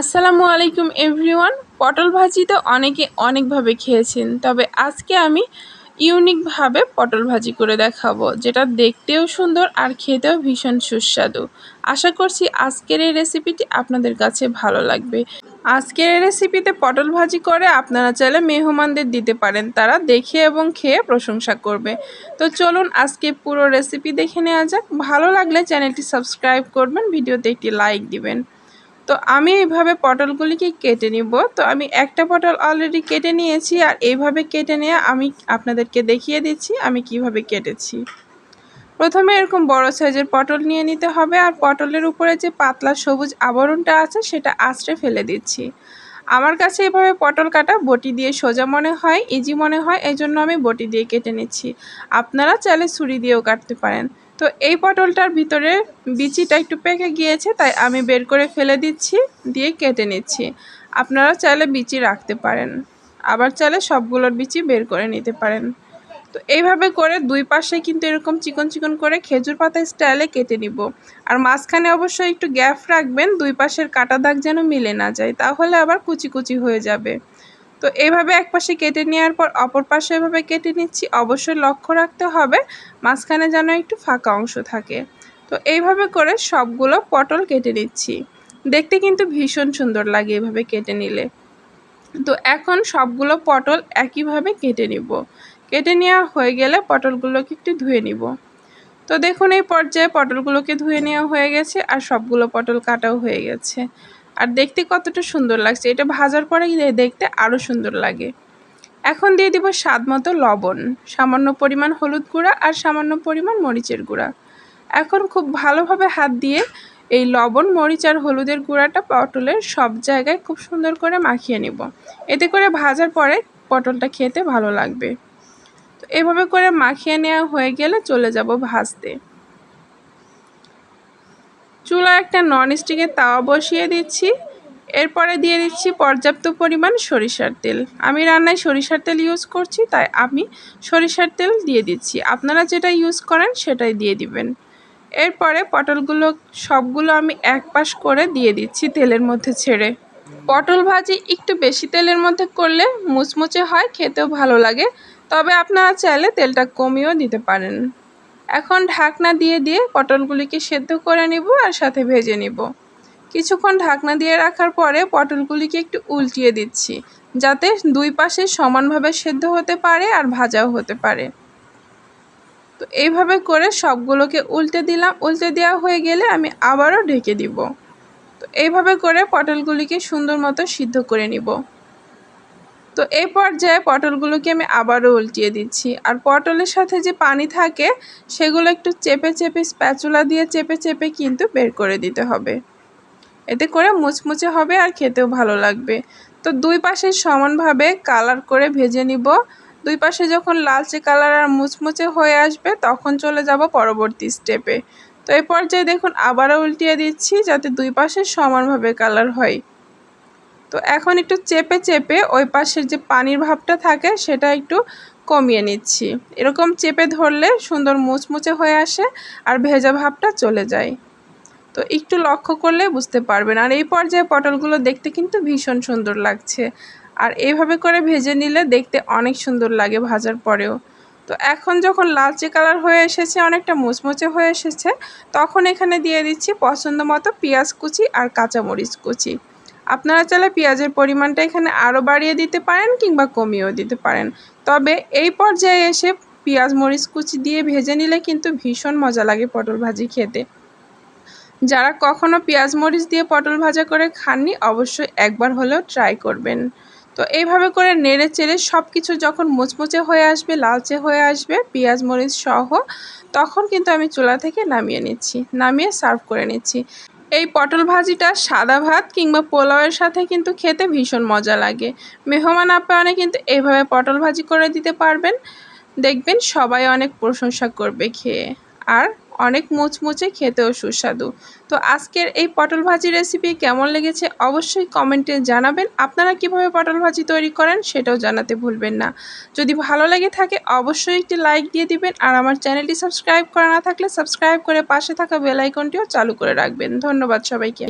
আসসালামু আলাইকুম এভরিওয়ান। পটল ভাজি তো অনেকে অনেকভাবে খেয়েছেন, তবে আজকে আমি ইউনিকভাবে পটল ভাজি করে দেখাবো, যেটা দেখতেও সুন্দর আর খেতেও ভীষণ সুস্বাদু। আশা করছি আজকের এই রেসিপিটি আপনাদের কাছে ভালো লাগবে। আজকের এই রেসিপিতে পটল ভাজি করে আপনারা চাইলে মেহমানদের দিতে পারেন, তারা দেখে এবং খেয়ে প্রশংসা করবে। তো চলুন আজকে পুরো রেসিপি দেখে নেওয়া যাক। ভালো লাগলে চ্যানেলটি সাবস্ক্রাইব করবেন, ভিডিওতে একটি লাইক দিবেন। তো আমি এইভাবে পটলগুলিকে কেটে নিব। তো আমি একটা পটল অলরেডি কেটে নিয়েছি আর এইভাবে কেটে নিয়ে আমি আপনাদেরকে দেখিয়ে দিচ্ছি আমি কীভাবে কেটেছি। প্রথমে এরকম বড় সাইজের পটল নিয়ে নিতে হবে আর পটলের উপরে যে পাতলা সবুজ আবরণটা আছে সেটা আঁচড়ে ফেলে দিচ্ছি। আমার কাছে এভাবে পটল কাটা বটি দিয়ে সোজা মনে হয় ইজি মনে হয় এই জন্য আমি বটি দিয়ে কেটে নিচ্ছি। আপনারা চাইলে ছুরি দিয়েও কাটতে পারেন। তো এই পটলটার ভিতরে বিচিটা একটু পেকে গিয়েছে, তাই আমি বের করে ফেলে দিচ্ছি, দিয়ে কেটে নিচ্ছি। আপনারা চাইলে বিচি রাখতে পারেন। আবার চাইলে সবগুলোর বিচি বের করে নিতে পারেন। তো এইভাবে করে দুই পাশে কিন্তু এরকম চিকন চিকন করে খেজুর পাতা স্টাইলে কেটে নিব। আর মাঝখানে অবশ্যই একটু গ্যাপ রাখবেন, দুই পাশের কাটা দাগ যেন মিলে না যায়, তাহলে আবার কুচি কুচি হয়ে যাবে। তো এইভাবে এক পাশে কেটে নেওয়ার পর অপর পাশে এভাবে কেটে নিচ্ছি। অবশ্যই লক্ষ্য রাখতে হবে, মাঝখানে যেন একটু ফাঁকা অংশ থাকে। তো এইভাবে করে সবগুলো পটল কেটে নিচ্ছি। দেখতে কিন্তু ভীষণ সুন্দর লাগে এভাবে কেটে নিলে। তো এখন সবগুলো পটল একইভাবে কেটে নিব। কেটে নেওয়া হয়ে গেলে পটলগুলোকে একটু ধুয়ে নিব। তো দেখুন এই পর্যায়ে পটলগুলোকে ধুয়ে নেওয়া হয়ে গেছে আর সবগুলো পটল কাটাও হয়ে গেছে। আর দেখতে কতটা সুন্দর লাগছে। এটা ভাজার পরে দেখতে আরও সুন্দর লাগে। এখন দিয়ে দিব স্বাদ মতো লবণ, সামান্য পরিমাণ হলুদ গুঁড়া আর সামান্য পরিমাণ মরিচের গুঁড়া। এখন খুব ভালোভাবে হাত দিয়ে এই লবণ, মরিচ আর হলুদের গুঁড়াটা পটলের সব জায়গায় খুব সুন্দর করে মাখিয়ে নিব। এতে করে ভাজার পরে পটলটা খেতে ভালো লাগবে। তো এভাবে করে মাখিয়ে নেওয়া হয়ে গেলে চলে যাব ভাজতে। চুলা একটা নন স্টিকের তাওয়া বসিয়ে দিচ্ছি। এরপরে দিয়ে দিচ্ছি পর্যাপ্ত পরিমাণ সরিষার তেল। আমি রান্নায় সরিষার তেল ইউজ করছি, তাই আমি সরিষার তেল দিয়ে দিচ্ছি। আপনারা যেটা ইউজ করেন সেটাই দিয়ে দিবেন। এরপরে পটলগুলো সবগুলো আমি এক পাশ করে দিয়ে দিচ্ছি তেলের মধ্যে ছেড়ে। পটল ভাজি একটু বেশি তেলের মধ্যে করলে মুচমুচে হয়, খেতেও ভালো লাগে। তবে আপনারা চাইলে তেলটা কমিয়েও দিতে পারেন। এখন ঢাকনা দিয়ে দিয়ে পটলগুলিকে সেদ্ধ করে নিব আর সাথে ভেজে নিব। কিছুক্ষণ ঢাকনা দিয়ে রাখার পরে পটলগুলিকে একটু উল্টিয়ে দিচ্ছি, যাতে দুই পাশে সমানভাবে সেদ্ধ হতে পারে আর ভাজাও হতে পারে। তো এইভাবে করে সবগুলোকে উল্টে দিলাম। উল্টে দেওয়া হয়ে গেলে আমি আবারও ঢেকে দিব। তো এইভাবে করে পটলগুলিকে সুন্দর মতো সিদ্ধ করে নিব। তো এই পর্যায়ে পটলগুলোকে আমি আবারও উল্টিয়ে দিচ্ছি। আর পটলের সাথে যে পানি থাকে, সেগুলো একটু চেপে চেপে স্প্যাচুলা দিয়ে চেপে চেপে কিন্তু বের করে দিতে হবে। এতে করে মুচমুচে হবে আর খেতেও ভালো লাগবে। তো দুই পাশে সমানভাবে কালার করে ভেজে নিব। দুই পাশে যখন লালচে কালার আর মুচমুচে হয়ে আসবে, তখন চলে যাব পরবর্তী স্টেপে। তো এই পর্যায়ে দেখুন, আবারও উল্টিয়ে দিচ্ছি যাতে দুই পাশে সমানভাবে কালার হয়। তো এখন একটু চেপে চেপে ওই পাশের যে পানির ভাবটা থাকে সেটা একটু কমিয়ে নিচ্ছি। এরকম চেপে ধরলে সুন্দর মুচমুচে হয়ে আসে আর ভেজা ভাবটা চলে যায়। তো একটু লক্ষ্য করলে বুঝতে পারবেন। আর এই পর্যায়ে পটলগুলো দেখতে কিন্তু ভীষণ সুন্দর লাগছে। আর এইভাবে করে ভেজে নিলে দেখতে অনেক সুন্দর লাগে ভাজার পরেও। তো এখন যখন লালচে কালার হয়ে এসেছে, অনেকটা মুচমুচে হয়ে এসেছে, তখন এখানে দিয়ে দিচ্ছি পছন্দ মতো পেঁয়াজ কুচি আর কাঁচামরিচ কুচি। আপনারা চাইলে পেঁয়াজের পরিমাণটা এখানে আরও বাড়িয়ে দিতে পারেন কিংবা কমিয়েও দিতে পারেন। তবে এই পর্যায়ে এসে পেঁয়াজ, মরিচ কুচি দিয়ে ভেজে নিলে কিন্তু ভীষণ মজা লাগে পটল ভাজি খেতে। যারা কখনো পেঁয়াজ, মরিচ দিয়ে পটল ভাজা করে খাননি, অবশ্যই একবার হলেও ট্রাই করবেন। তো এইভাবে করে নেড়ে চেড়ে সব কিছু যখন মুচমুচে হয়ে আসবে, লালচে হয়ে আসবে, পেঁয়াজ, মরিচ সহ, তখন কিন্তু আমি চুলা থেকে নামিয়ে নিচ্ছি, নামিয়ে সার্ভ করে নিচ্ছি। এই পটল ভাজিটা সাদা ভাত কিংবা পোলাওয়ের সাথে কিন্তু খেতে ভীষণ মজা লাগে। মেহমান আপ্যায়নে কিন্তু এইভাবে পটল ভাজি করে দিতে পারবেন। দেখবেন সবাই অনেক প্রশংসা করবে খেয়ে। আর অনেক মুচমুচে খেতেও সুস্বাদু। তো আজকের এই পটল ভাজি রেসিপি কেমন লেগেছে অবশ্যই কমেন্টে জানাবেন। আপনারা কীভাবে পটল ভাজি তৈরি করেন সেটাও জানাতে ভুলবেন না। যদি ভালো লেগে থাকে অবশ্যই একটি লাইক দিয়ে দিবেন আর আমার চ্যানেলটি সাবস্ক্রাইব করা না থাকলে সাবস্ক্রাইব করে পাশে থাকা বেল আইকনটিও চালু করে রাখবেন। ধন্যবাদ সবাইকে।